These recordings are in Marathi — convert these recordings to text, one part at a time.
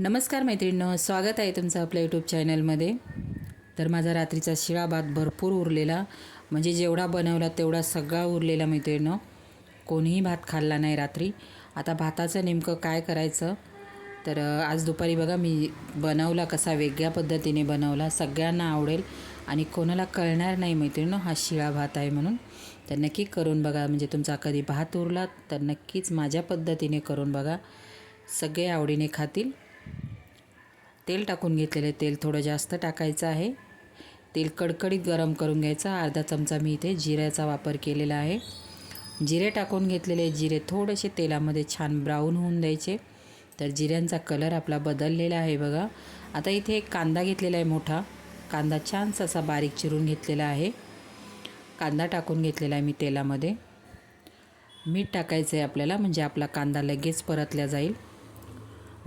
नमस्कार मैत्रिणींनो स्वागत आहे तुमचं आपल्या यूट्यूब चॅनलमध्ये तर माझा रात्रीचा शिळा भात भरपूर उरलेला. म्हणजे जेवढा बनवला तेवढा सगळा उरलेला मैत्रिणींनो. कोणीही भात खाल्ला नाही रात्री. आता भाताचं नेमकं काय करायचं? तर आज दुपारी बघा मी बनवला कसा वेगळ्या पद्धतीने बनवला सगळ्यांना आवडेल. आणि कोणाला कळणार नाही मैत्रिणीनो हा शिळा भात आहे म्हणून. तर नक्की करून बघा म्हणजे तुमचा कधी भात उरला तर नक्कीच माझ्या पद्धतीने करून बघा. सगळे आवडीने खातील. तेल टाकून घेतलेले तेल थोडं जास्त टाकायचं आहे. तेल कडकडीत गरम करून घ्यायचं. अर्धा चमचा मी इथे जिऱ्याचा वापर केलेला आहे. जिरे टाकून घेतलेले जिरे थोडेसे तेलामध्ये छान ब्राऊन होऊन द्यायचे. तर जिऱ्यांचा कलर आपला बदललेला आहे बघा. आता इथे एक कांदा घेतलेला आहे मोठा. कांदा छानसा असा बारीक चिरून घेतलेला आहे. कांदा टाकून घेतलेला आहे मी तेलामध्ये. मीठ टाकायचं आहे आपल्याला. म्हणजे आपला कांदा लगेच परतल्या जाईल.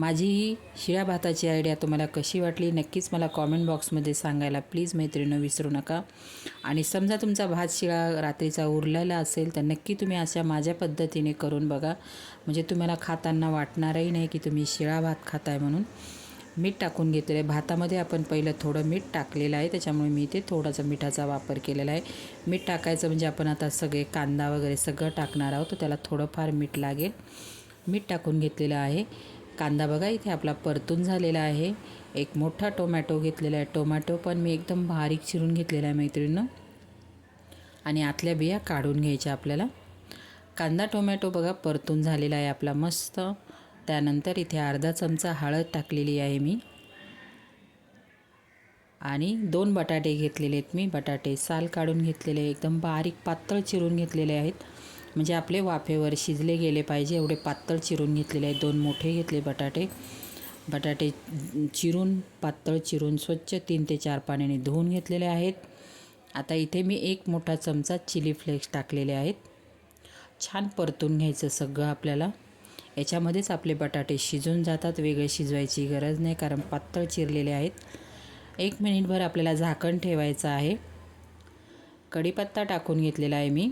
माझी ही शिळ्या भाताची आयडिया तुम्हाला कशी वाटली नक्कीच मला कॉमेंट बॉक्समध्ये सांगायला प्लीज मैत्रिणं विसरू नका. आणि समजा तुमचा भात शिळा रात्रीचा उरलेला असेल तर नक्की तुम्ही अशा माझ्या पद्धतीने करून बघा. म्हणजे तुम्हाला खाताना वाटणारही नाही की तुम्ही शिळा भात खाताय म्हणून. मीठ टाकून घेतलेलं आहे. भातामध्ये आपण पहिलं थोडं मीठ टाकलेलं आहे. त्याच्यामुळे मी इथे थोडासा मिठाचा वापर केलेला आहे. मीठ टाकायचं म्हणजे आपण आता सगळे कांदा वगैरे सगळं टाकणार आहोत. तर त्याला थोडंफार मीठ लागेल. मीठ टाकून घेतलेलं आहे. कांदा बघा इथे आपला परतून झालेला आहे. एक मोठा टोमॅटो घेतलेला आहे. टोमॅटो पण मी एकदम बारीक चिरून घेतलेला आहे मैत्रिणीनं. आणि आतल्या बिया काढून घ्यायच्या आपल्याला. कांदा टोमॅटो बघा परतून झालेला आहे आपला मस्त. त्यानंतर इथे अर्धा चमचा हळद टाकलेली आहे मी. आणि दोन बटाटे घेतलेले आहेत मी. बटाटे साल काढून घेतलेले एकदम बारीक पातळ चिरून घेतलेले आहेत. म्हणजे आपले वाफेवर शिजले गेले पाहिजे. एवढे पातळ चिरून घेतलेले आहेत. दोन मोठे घेतले बटाटे. बटाटे चिरून पातळ चिरून स्वच्छ तीन ते चार पाण्याने धुवून घेतलेले आहेत. आता इथे मी एक मोठा चमचा चिली फ्लेक्स टाकलेले आहेत. छान परतून घ्यायचं सगळं आपल्याला. याच्यामध्येच आपले बटाटे शिजून जातात. वेगळे शिजवायची गरज नाही कारण पातळ चिरलेले आहेत. एक मिनिटभर आपल्याला झाकण ठेवायचं आहे. कढीपत्ता टाकून घेतलेला आहे मी.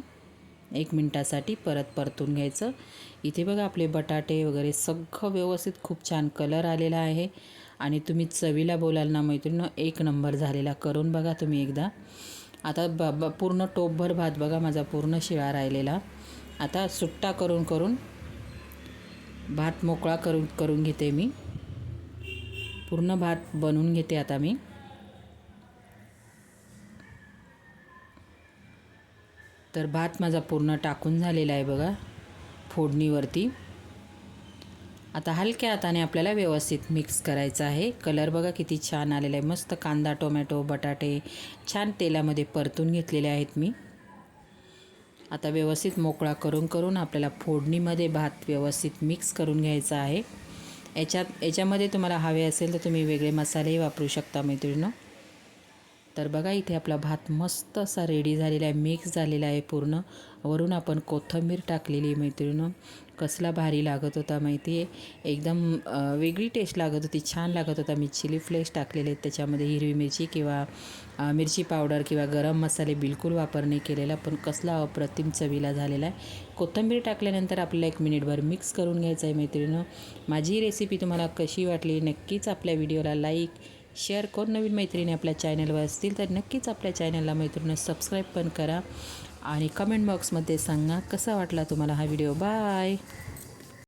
एक मिनटासाठी परत परतून घ्यायचं. इथे बघा आपले बटाटे वगैरे सगळं व्यवस्थित खूप छान कलर आलेला आहे. आणि तुम्ही चवीला बोलाल ना मैत्रिणीनं एक नंबर झालेला. करून बघा तुम्ही एकदा. आता ब ब पूर्ण टोपभर भात बघा माझा पूर्ण शिळा राहिलेला. आता सुट्टा करून करून भात मोकळा करून करून घेते मी. पूर्ण भात बनवून घेते आता मी. तर भात माझा पूर्ण टाकून झालेला आहे बघा फोडणीवरती. आता हलक्या हाताने आपल्याला व्यवस्थित मिक्स करायचं आहे. कलर बघा किती छान आलेला आहे. मस्त कांदा टोमॅटो बटाटे छान तेलामध्ये परतून घेतलेले आहेत मी. आता व्यवस्थित मोकळा करून करून आपल्याला फोडणीमध्ये भात व्यवस्थित मिक्स करून घ्यायचा आहे. याच्यात याच्यामध्ये तुम्हाला हवे असेल तर तुम्ही वेगळे मसालेही वापरू शकता मैत्रिणीनं. तर बघा इथे आपला भात मस्त असा रेडी झालेला आहे मिक्स झालेला आहे पूर्ण. वरून आपण कोथिंबीर टाकलेली मैत्रिणं कसला भारी लागत होता माहिती आहे? एकदम वेगळी टेस्ट लागत होती छान लागत होता. मी चिली फ्लेक्स टाकलेले आहेत त्याच्यामध्ये हिरवी मिरची किंवा मिरची पावडर किंवा गरम मसाले बिलकुल वापर नाही केलेला पण कसला अप्रतिम चवीला झालेला आहे. कोथिंबीर टाकल्यानंतर आपल्याला एक मिनिटभर मिक्स करून घ्यायचं आहे मैत्रिणीनं. माझी रेसिपी तुम्हाला कशी वाटली नक्कीच आपल्या व्हिडिओला लाईक शेअर कोण नवीन मैत्रिणी आपल्या चॅनलवर असतील तर नक्कीच आपल्या चॅनलला मैत्रिणी सबस्क्राईब पण करा आणि कमेंट बॉक्समध्ये सांगा कसा वाटला तुम्हाला हा व्हिडिओ बाय